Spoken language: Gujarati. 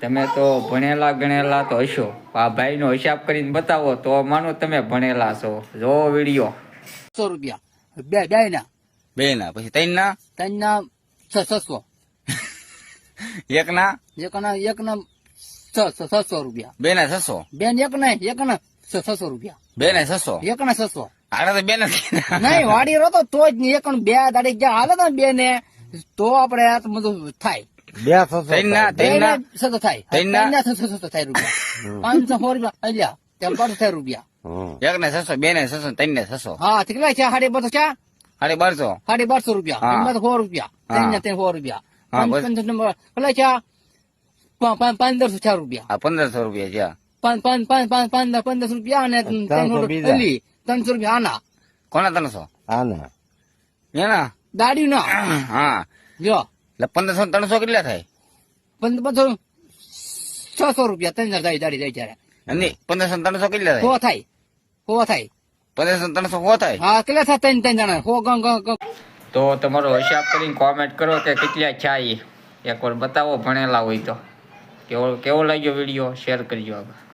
તમે તો ભણેલા ગણેલા તો હશો. આ ભાઈનો હિસાબ કરીને બતાવો તો માનો તમે ભણેલા છો. જો વીડિયો. સો રૂપિયા. બે બે ના બે ના પછી ત્રણ ના ત્રણ ના છસો. એક ના એક ના એક ના છસો રૂપિયા. બે ના છસો? બેન એક ના એક ના છ છસો રૂપિયા. બે ને છસો? એક ના છસો. હારે તો બે નહીં વાડી રહો તો તો જ નહીં. એક ને બે દાડી ગયા. હાલે તો બે ને તો આપણે થાય. બે છસો ત્રણ ના બે ત્રણ ને ના છસો થાય. ત્રણ ના? ત્રણ ના છસો છસો થાય રૂપિયા. પાંચસો સો રૂપિયા. અલ્યા ત્યાં બારસો થાય રૂપિયા. એક ને છસો બે ને છસો ત્રણ ને છસો. હા કેટલા છે? સાડી બારસો છે? અરે બારસો. સાડી બારસો રૂપિયા. એમાં સો રૂપિયા. ત્રણ ને ત્રણ સો રૂપિયા. બસ. નંબર કેટલા છે? પંદરસો ચાર રૂપિયા. પંદરસો રૂપિયા છે પંદરસો રૂપિયા અને ત્રણસો રૂપિયા આના. કોના ત્રણસો? આના. એના? દાડી ના હા. જો. એટલે પંદરસો ત્રણસો કેટલા થાય? પંદર છસો રૂપિયા ત્રણ હજાર દાડી દાડી જાય અને પંદરસો ત્રણસો કેટલા હો થાય થાય હો થાય. પંદરસો ત્રણસો હો થાય? હા કેટલા થાય? ત્રણ ત્રણ જણા. હો ગં ગં ગં તો તમારો હિસાબ કરીને કોમેન્ટ કરો કે કેટલા છે એ એકવાર બતાવો ભણેલા હોય તો. કેવો કેવો લાગ્યો વીડિયો શેર કરજો આગળ.